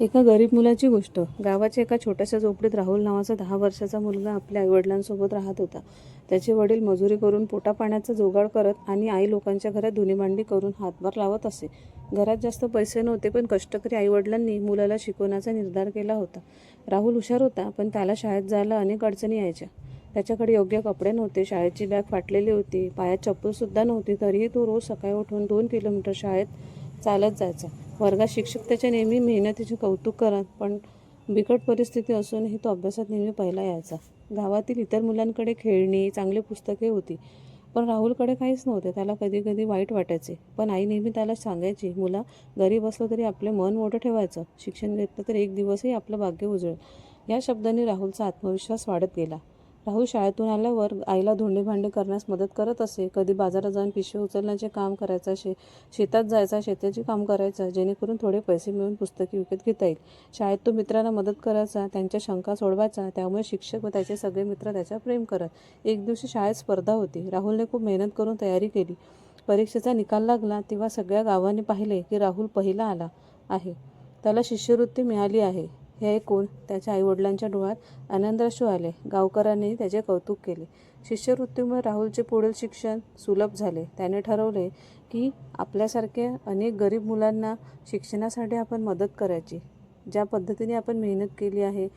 एका गरीब मुलाची गोष्ट. गावाच्या एका छोट्याशा झोपडीत राहुल नावाचा दहा वर्षाचा मुलगा आपल्या आईवडिलांसोबत राहत होता. त्याचे वडील मजुरी करून पोटापाण्याचा जोगाड करत आणि आई लोकांच्या घरात धुणीमांडी करून हातभार लावत असे. घरात जास्त पैसे नव्हते पण कष्टकरी आईवडिलांनी मुलाला शिकवण्याचा निर्धार केला होता. राहुल हुशार होता पण त्याला शाळेत जायला अनेक अडचणी यायच्या. त्याच्याकडे योग्य कपडे नव्हते शाळेची बॅग फाटलेली होती पायात चप्पलसुद्धा नव्हती तरीही तो रोज सकाळी उठून दोन किलोमीटर शाळेत चालत जायचा. वर्गात शिक्षक त्याच्या नेहमी मेहनतीचे कौतुक करत पण बिकट परिस्थिती असूनही तो अभ्यासात नेहमी पहिला यायचा. गावातील इतर मुलांकडे खेळणी चांगली पुस्तके होती पण राहुलकडे काहीच नव्हते. त्याला कधी कधी वाईट वाटायचे पण आई नेहमी त्याला सांगायची मुला गरीब असलं तरी आपले मन मोठं ठेवायचं. शिक्षण घेतलं तर एक दिवसही आपलं भाग्य उजळेल. या शब्दांनी राहुलचा आत्मविश्वास वाढत गेला. राहुल शाळेतून आल्यावर आईला धोंडे भांडे करण्यास मदत करत असे. कधी बाजारात जाऊन पिशवे उचलण्याचे काम करायचं शे शेतात जायचा शेताचे काम करायचं जेणेकरून थोडे पैसे मिळून पुस्तके विकत घेता येईल. शाळेत तो मित्रांना मदत करायचा त्यांच्या शंका सोडवायचा त्यामुळे शिक्षक व त्याचे सगळे मित्र त्याच्यावर प्रेम करत. एक दिवशी शाळेत स्पर्धा होती. राहुलने खूप मेहनत करून तयारी केली. परीक्षेचा निकाल लागला तेव्हा सगळ्या गावाने पाहिले की राहुल पहिला आला आहे. त्याला शिष्यवृत्ती मिळाली आहे. हे ऐकून त्याच्या आईवडिलांच्या डोळ्यात आनंदाश्रू आले. गावकऱ्यांनी त्याचे कौतुक केले. शिष्यवृत्तीमुळे राहुलचे पुढील शिक्षण सुलभ झाले. त्याने ठरवले की आपल्यासारख्या अनेक गरीब मुलांना शिक्षणासाठी आपण मदत करायची. ज्या पद्धतीने आपण मेहनत केली आहे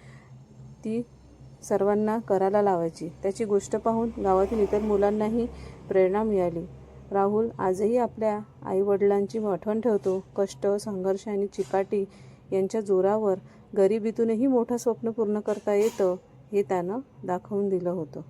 ती सर्वांना करायला लावायची. त्याची गोष्ट पाहून गावातील इतर मुलांनाही प्रेरणा मिळाली. राहुल आजही आपल्या आईवडिलांची आठवण ठेवतो. कष्ट संघर्ष आणि चिकाटी यांच्या जोरावर गरिबीतूनही मोठं स्वप्न पूर्ण करता येतं हे त्यानं दाखवून दिलं होतं.